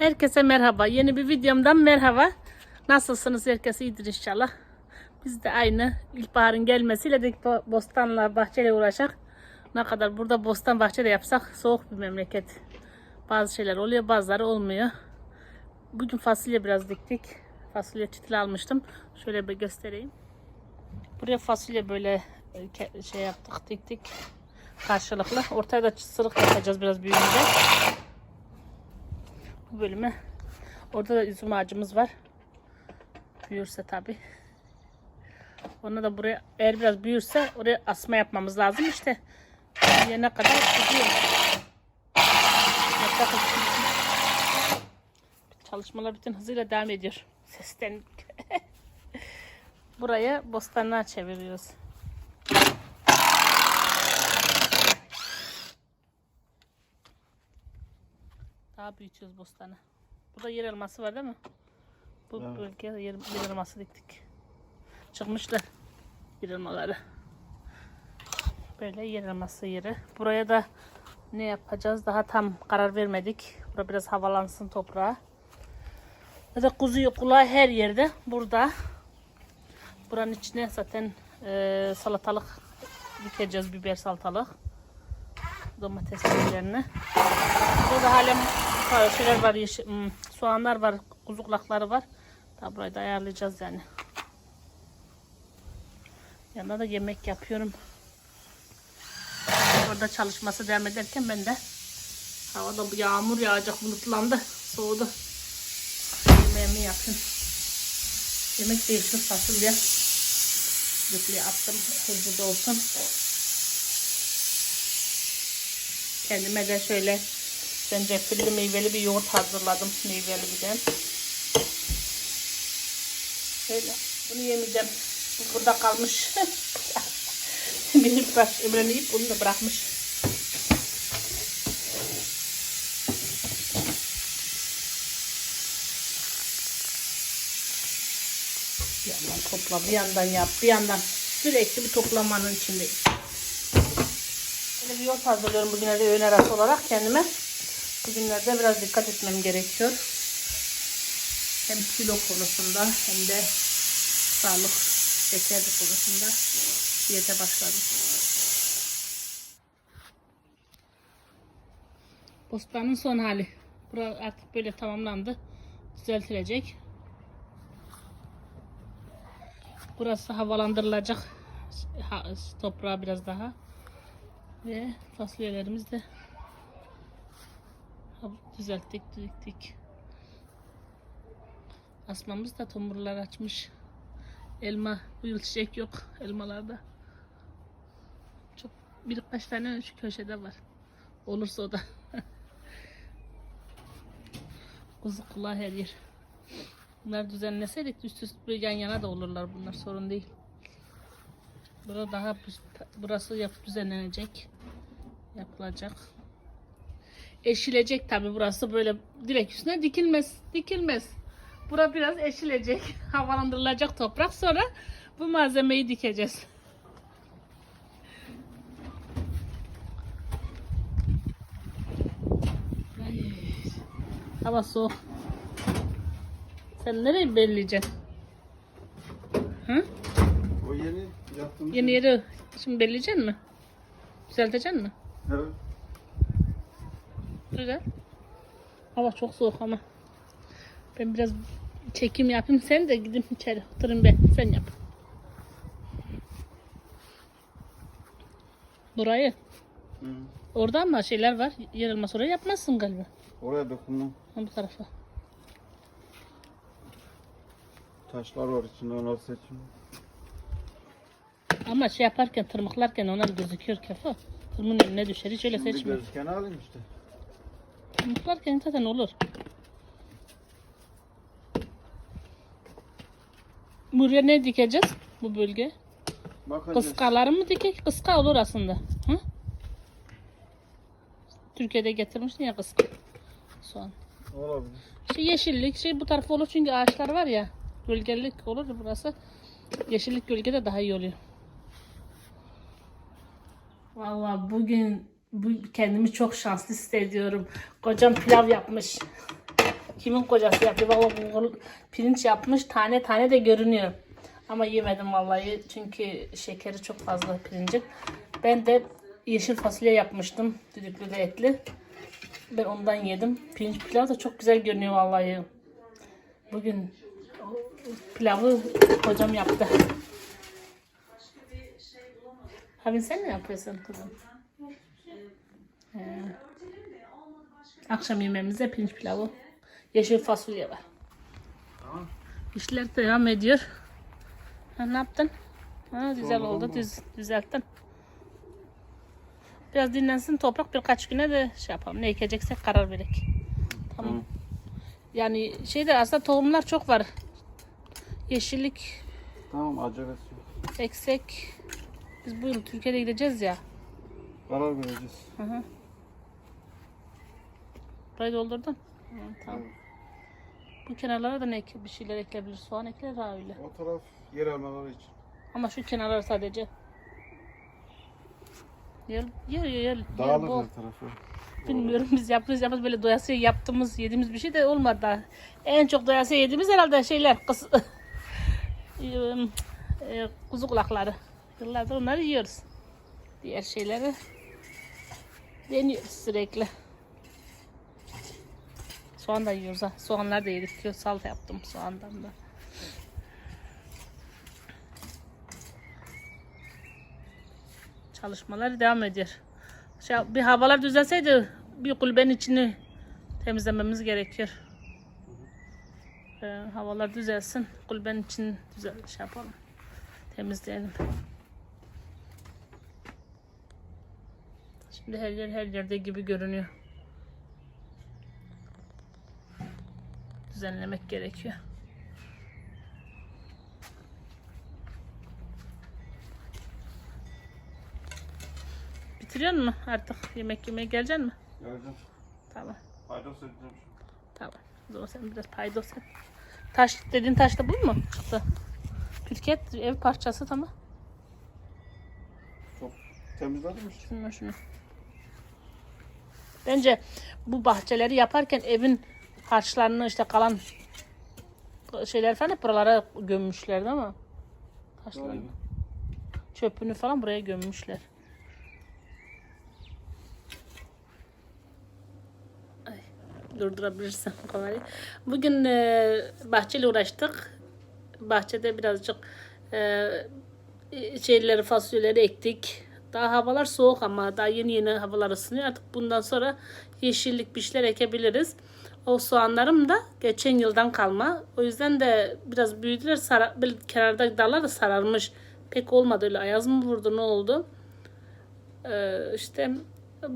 Herkese merhaba. Yeni bir videomdan merhaba. Nasılsınız? Herkes iyidir inşallah. Biz de aynı ilkbaharın gelmesiyle de bo- bostanla bahçeyle uğraşak. Ne kadar burada bostan bahçe de yapsak soğuk bir memleket. Bazı şeyler oluyor bazıları olmuyor. Bugün fasulye biraz diktik. Fasulye çitil almıştım. Şöyle bir göstereyim. Buraya fasulye böyle e, şey yaptık diktik. Karşılıklı. Ortaya da sırık yapacağız biraz büyüyünce bu bölüme. Orada da üzüm ağacımız var. Büyürse tabi. Onu da buraya eğer biraz büyürse oraya asma yapmamız lazım işte. Büyüyene kadar Çalışmalar bütün hızıyla devam ediyor. Sesten. Buraya bostanlar çeviriyoruz. Daha büyütüyoruz bostanı. Burada yer elması var değil mi? Bu Evet. bölgeye yer, yer elması diktik. Çıkmışlar yer elmaları. Böyle yer elması yeri. Buraya da ne yapacağız daha tam karar vermedik. Burada biraz havalansın toprağa. Ya da kuzu kulağı her yerde. Burada. Buranın içine zaten e, salatalık dikeceğiz. Biber salatalık. Domates biberlerini. Burada halen ha, şeyler var, yeşil, hmm, soğanlar var, kuzu kulakları var. Daha burayı da ayarlayacağız yani. Yanında da yemek yapıyorum. Orada çalışması devam ederken ben de havada bu yağmur yağacak bulutlandı. Soğudu. Yemeğimi yapayım. Yemek değişti fasulye. Düzlüğe attım. Hızlı da olsun. Kendime de şöyle zencefilli meyveli bir yoğurt hazırladım. Meyveli bir de. Şöyle. Bunu yemeyeceğim. Bu burada kalmış. Benim baş ömrünü yiyip bunu da bırakmış. Bir yandan topla, bir yandan yap, bir yandan sürekli bir toplamanın içindeyim. Böyle bir yoğurt hazırlıyorum bugünlerde öğün arası olarak kendime. Bugünlerde biraz dikkat etmem gerekiyor. Hem kilo konusunda hem de sağlık, şekerli konusunda diyete başladım. Bostanın son hali. Bura artık böyle tamamlandı. Düzeltilecek. Burası havalandırılacak. Ha, toprağa biraz daha. Ve fasulyelerimiz de düzelttik, diktik. Asmamız da tomurlar açmış. Elma, bu yıl çiçek yok elmalarda. Çok birkaç tane şu köşede var. Olursa o da. Kuzu kulağı her yer. Bunları düzenleseydik üst üste yan yana da olurlar bunlar sorun değil. Burada daha burası yap düzenlenecek. Yapılacak. Eşilecek tabi burası böyle direkt üstüne dikilmez. Dikilmez. Bura biraz eşilecek. Havalandırılacak toprak. Sonra bu malzemeyi dikeceğiz. Hava soğuk. Sen nereyi belirleyeceksin? Hı? O yeni yaptığımız Yeni yeri şimdi belirleyeceksin mi? Düzelteceksin mi? Evet. Güzel. Hava çok soğuk ama. Ben biraz çekim yapayım. Sen de gidin içeri oturun be. Sen yap. Burayı. Hı. Orada ama şeyler var. Yer elması oraya yapmazsın galiba. Oraya dokundum. Ha, bu tarafa. Taşlar var içinde onları seçim. Ama şey yaparken tırmıklarken onlar gözüküyor kafa. Tırmığın önüne düşer. Hiç öyle seçme. gözükeni alayım işte. Tırmıklarken zaten olur. Buraya ne dikeceğiz? Bu bölge. Bakacağız. Kıskaları mı dikek? Kıska olur aslında. Hı? Türkiye'de getirmiştin ya kıska. Soğan. Olabilir. Şey yeşillik şey bu tarafa olur çünkü ağaçlar var ya. Gölgelik olur burası. Yeşillik gölgede daha iyi oluyor. Vallahi bugün bu kendimi çok şanslı hissediyorum. Kocam pilav yapmış. Kimin kocası yaptı? Baba bulgur pirinç yapmış. Tane tane de görünüyor. Ama yemedim vallahi. Çünkü şekeri çok fazla pirincin. Ben de yeşil fasulye yapmıştım. Düdüklü de etli. Ben ondan yedim. Pirinç pilav da çok güzel görünüyor vallahi. Bugün pilavı hocam yaptı. Abi sen ne yapıyorsun kızım? Ee, akşam yemeğimizde pirinç pilavı, yeşil fasulye var. Tamam. İşler devam ediyor. Ha, ne yaptın? Ha, güzel Oldu, düz, düzelttin. Biraz dinlensin toprak birkaç güne de şey yapalım. Ne ekeceksek karar verek. Tamam. Tamam. Yani şeyde aslında tohumlar çok var. Yeşillik Tamam acelesi yok. eksek. Biz bu yıl Türkiye'de gideceğiz ya. Karar vereceğiz. Hı hı. Burayı doldurdun. Hı, tamam. Bu kenarlara da ne bir şeyler ekleyebilir. Soğan ekler ha öyle. O taraf yer almaları için. Ama şu kenarlar sadece. Yer, yer, yer, yer Dağılır bol. her tarafı. Bilmiyorum biz yapıyoruz yapıyoruz böyle doyasıya yaptığımız yediğimiz bir şey de olmadı daha. En çok doyasıya yediğimiz herhalde şeyler kız, Eee, e, kuzu kulakları. Yıllardır onları yiyoruz. Diğer şeyleri deniyoruz sürekli. Soğan da yiyoruz. Soğanlar da yedik. Kilo salata yaptım soğandan da. Çalışmalar devam ediyor. Şey, bir havalar düzelseydi bir kulübenin içini temizlememiz gerekiyor. Ee, havalar düzelsin. Kulübenin içini düzel şey yapalım. Temizleyelim. Şimdi her yer her yerde gibi görünüyor. Düzenlemek gerekiyor. Bitiriyor musun artık? Yemek yemeye geleceksin mi? Geleceğim. Tamam. Paydos edeceğim. Tamam. O zaman sen biraz paydos et. Taş dediğin taş da bu mu çıktı? Pirket ev parçası tamam. Çok temizledim işte. Şunu şunu. Bence bu bahçeleri yaparken evin harçlarını işte kalan şeyler falan hep buralara gömmüşler değil mi? Taşlarını. Aynen. Çöpünü falan buraya gömmüşler. Ay, durdurabilirsen kamerayı. Bugün e, bahçeyle uğraştık. Bahçede birazcık e, şeyleri, fasulyeleri ektik. Daha havalar soğuk ama daha yeni yeni havalar ısınıyor. Artık bundan sonra yeşillik bir şeyler ekebiliriz. O soğanlarım da geçen yıldan kalma. O yüzden de biraz büyüdüler. Sara, kenarda dallar da sararmış. Pek olmadı öyle. Ayaz mı vurdu ne oldu? Ee, işte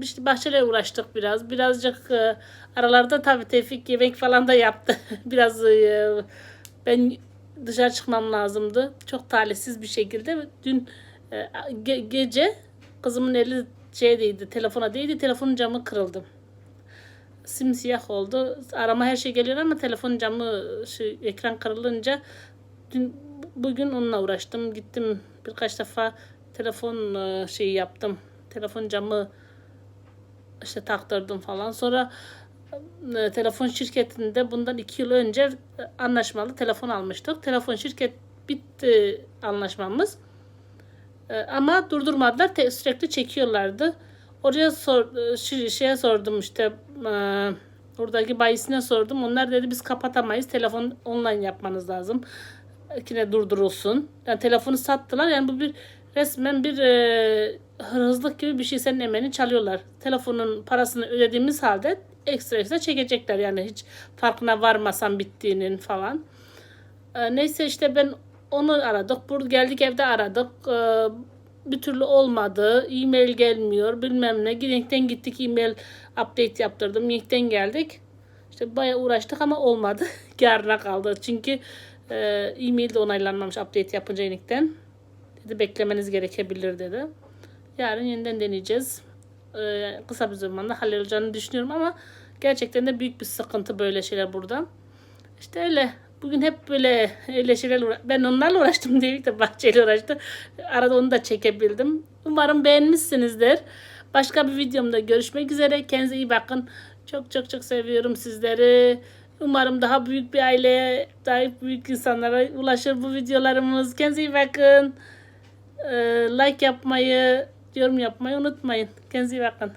işte bahçeyle uğraştık biraz. Birazcık e, aralarda tabii Tevfik yemek falan da yaptı. biraz e, ben dışarı çıkmam lazımdı. Çok talihsiz bir şekilde. Dün e, ge- gece kızımın eli şeydeydi, telefona değdi. Telefonun camı kırıldı. Simsiyah oldu. Arama her şey geliyor ama telefonun camı şu ekran kırılınca dün bugün onunla uğraştım. Gittim birkaç defa telefon e, şeyi yaptım. Telefon camı işte taktırdım falan. Sonra e, telefon şirketinde bundan iki yıl önce anlaşmalı telefon almıştık. Telefon şirket bitti anlaşmamız. E, ama durdurmadılar. Sürekli çekiyorlardı. Oraya sor, e, şeye sordum işte e, oradaki bayisine sordum. Onlar dedi biz kapatamayız. Telefon online yapmanız lazım. Yine durdurulsun. Yani telefonu sattılar. Yani bu bir resmen bir e, hırsızlık gibi bir şey senin emeğini çalıyorlar. Telefonun parasını ödediğimiz halde ekstra ekstra çekecekler. Yani hiç farkına varmasan bittiğinin falan. E, neyse işte ben onu aradık. Burada geldik evde aradık. E, bir türlü olmadı. E-mail gelmiyor. Bilmem ne. Link'ten gittik e-mail update yaptırdım. Link'ten geldik. İşte bayağı uğraştık ama olmadı. Yarına kaldı. Çünkü e, e-mail de onaylanmamış update yapınca Link'ten. Dedi beklemeniz gerekebilir dedi. Yarın yeniden deneyeceğiz. E, kısa bir zamanda hallolacağını düşünüyorum ama gerçekten de büyük bir sıkıntı böyle şeyler burada. İşte öyle. Bugün hep böyle öyle şeyler uğra- Ben onlarla uğraştım değil de bahçeyle uğraştım. Arada onu da çekebildim. Umarım beğenmişsinizdir. Başka bir videomda görüşmek üzere. Kendinize iyi bakın. Çok çok çok seviyorum sizleri. Umarım daha büyük bir aileye, daha büyük insanlara ulaşır bu videolarımız. Kendinize iyi bakın. Ee, like yapmayı, yorum yapmayı unutmayın. Kendinize iyi bakın.